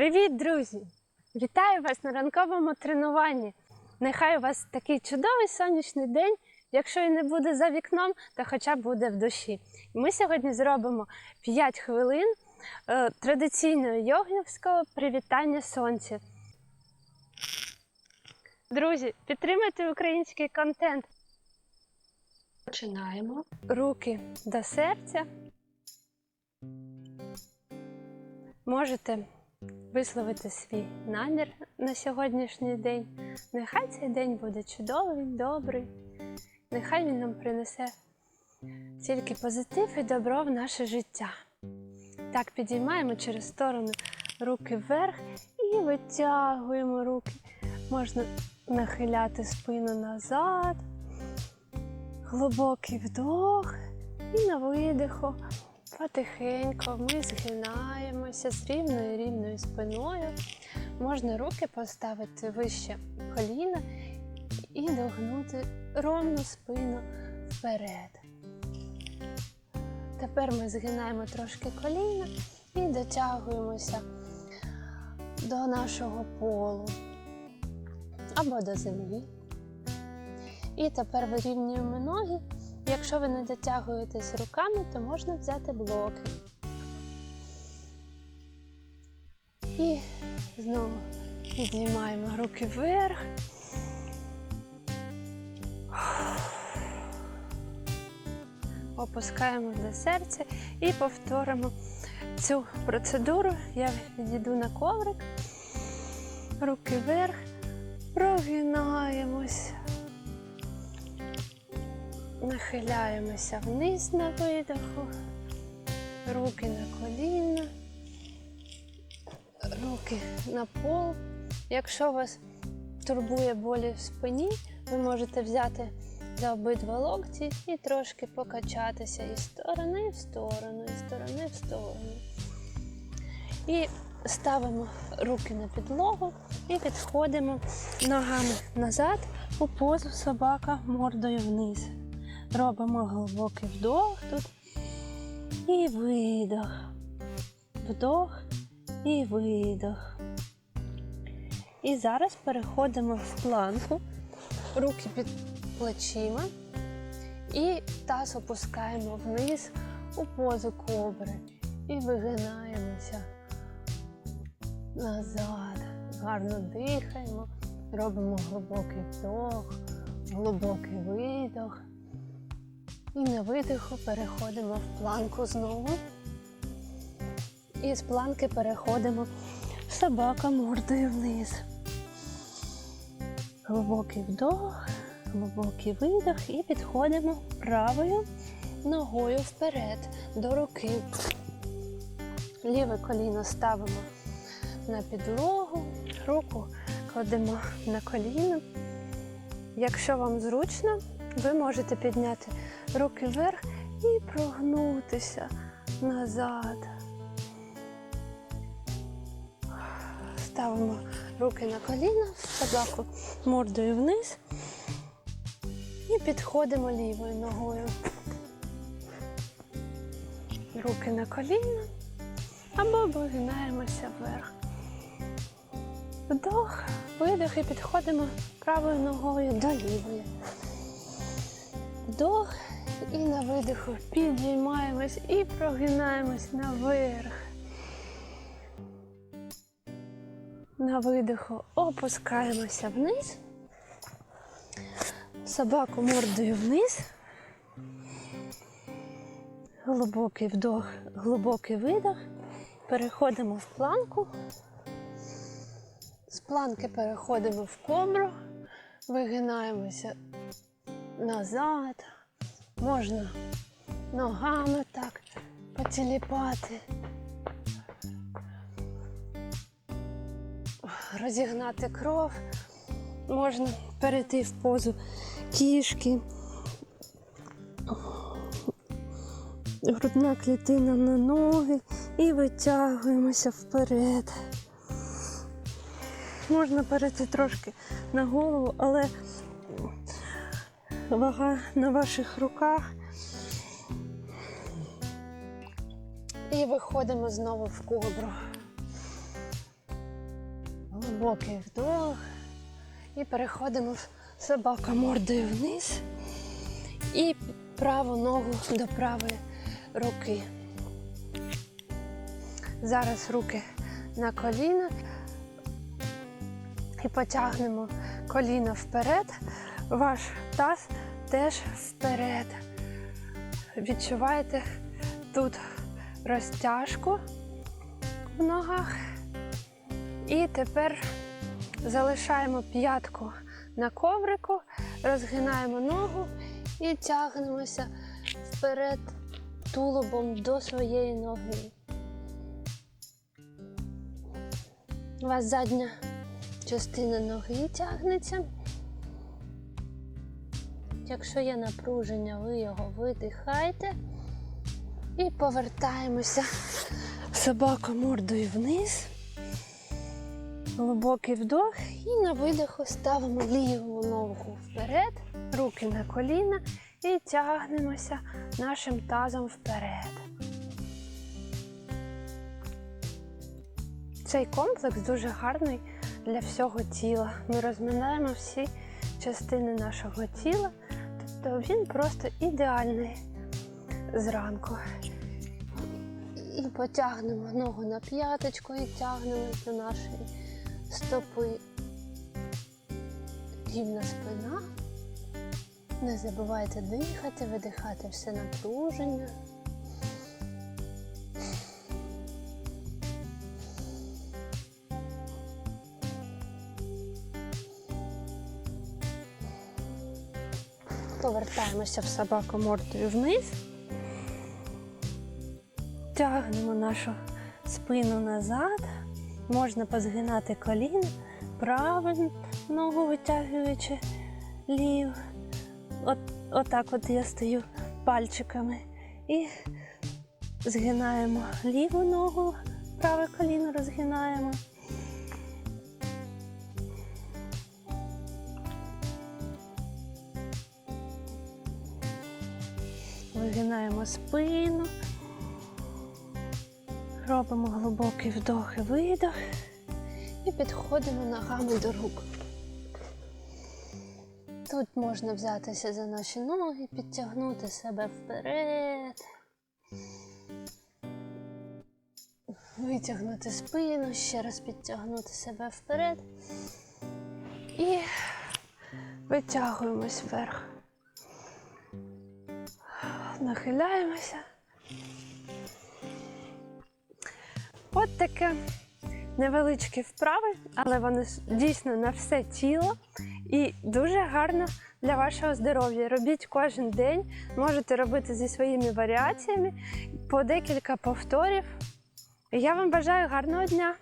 Привіт, друзі! Вітаю вас на ранковому тренуванні. Нехай у вас такий чудовий сонячний день. Якщо і не буде за вікном, то хоча б буде в душі. І ми сьогодні зробимо 5 хвилин е, традиційного йогівського привітання сонця. Друзі, підтримайте український контент. Починаємо. Руки до серця. Можете висловити свій намір на сьогоднішній день. Нехай цей день буде чудовий, добрий. Нехай він нам принесе тільки позитив і добро в наше життя. Так, підіймаємо через сторону руки вверх і витягуємо руки. Можна нахиляти спину назад, глибокий вдох і на видиху Потихеньку ми згинаємося з рівною рівною спиною. Можна руки поставити вище коліна і догнути ровну спину вперед. Тепер ми згинаємо трошки коліна і дотягуємося до нашого полу або до землі. І тепер вирівнюємо ноги. Якщо ви не дотягуєтесь руками, то можна взяти блоки. І знову піднімаємо руки вверх. Опускаємо до серця і повторимо цю процедуру. Я відійду на коврик, руки вверх, прогинаємось. Нахиляємося вниз на видоху, руки на коліна, руки на пол. Якщо вас турбує болі в спині, ви можете взяти за обидва локті і трошки покачатися із сторони в сторону, із сторони в сторону. І ставимо руки на підлогу і відходимо ногами назад у позу собака мордою вниз. Робимо глибокий вдох тут і видох. Вдох і видох. І зараз переходимо в планку, руки під плечима і таз опускаємо вниз у позу кобри. І вигинаємося назад. Гарно дихаємо, робимо глибокий вдох, глибокий видох. І на видиху переходимо в планку знову. І з планки переходимо собака мордою вниз. Глибокий вдох, глибокий видох і підходимо правою ногою вперед до руки. Ліве коліно ставимо на підлогу, руку кладемо на коліно. Якщо вам зручно, ви можете підняти руки вверх і прогнутися назад. Ставимо руки на коліна, собаку мордою вниз і підходимо лівою ногою. Руки на коліна або вигинаємося вверх. Вдох, видох і підходимо правою ногою до лівої. Вдох і на видиху підіймаємось і прогинаємось наверх. На видиху опускаємося вниз. Собаку мордою вниз. Глибокий вдох, глибокий видох. Переходимо в планку. З планки переходимо в кобру, вигинаємося назад. Можна ногами так потіліпати. Розігнати кров. Можна перейти в позу кішки. Грудна клітина на ноги і витягуємося вперед. Можна перейти трошки на голову, але вага на ваших руках. І виходимо знову в кобру. Глибокий вдох. І переходимо в собака мордою вниз. І праву ногу до правої руки. Зараз руки на коліна. І потягнемо коліна вперед. Ваш таз теж вперед. Відчуваєте тут розтяжку в ногах. І тепер залишаємо п'ятку на коврику, розгинаємо ногу і тягнемося вперед тулубом до своєї ноги. У вас задня частина ноги тягнеться. Якщо є напруження, ви його видихайте і повертаємося собака мордою вниз. Глибокий вдох і на видиху ставимо ліву ногу вперед, руки на коліна і тягнемося нашим тазом вперед. Цей комплекс дуже гарний для всього тіла. Ми розминаємо всі частини нашого тіла, тобто він просто ідеальний зранку. І потягнемо ногу на п'яточку і тягнемо до нашої стопи. Рівна спина. Не забувайте дихати, видихати все напруження. Повертаємося в собаку мордою вниз. Тягнемо нашу спину назад. Можна позгинати коліна, праву ногу витягуючи ліву. От, отак от я стою пальчиками. І згинаємо ліву ногу, праве коліно розгинаємо. Вигинаємо спину. Робимо глибокий вдох і видох. І підходимо ногами до рук. Тут можна взятися за наші ноги, підтягнути себе вперед. Витягнути спину, ще раз підтягнути себе вперед. І витягуємось вверх. Нахиляємося. От таке невеличкі вправи, але вони дійсно на все тіло і дуже гарно для вашого здоров'я. Робіть кожен день, можете робити зі своїми варіаціями по декілька повторів. Я вам бажаю гарного дня!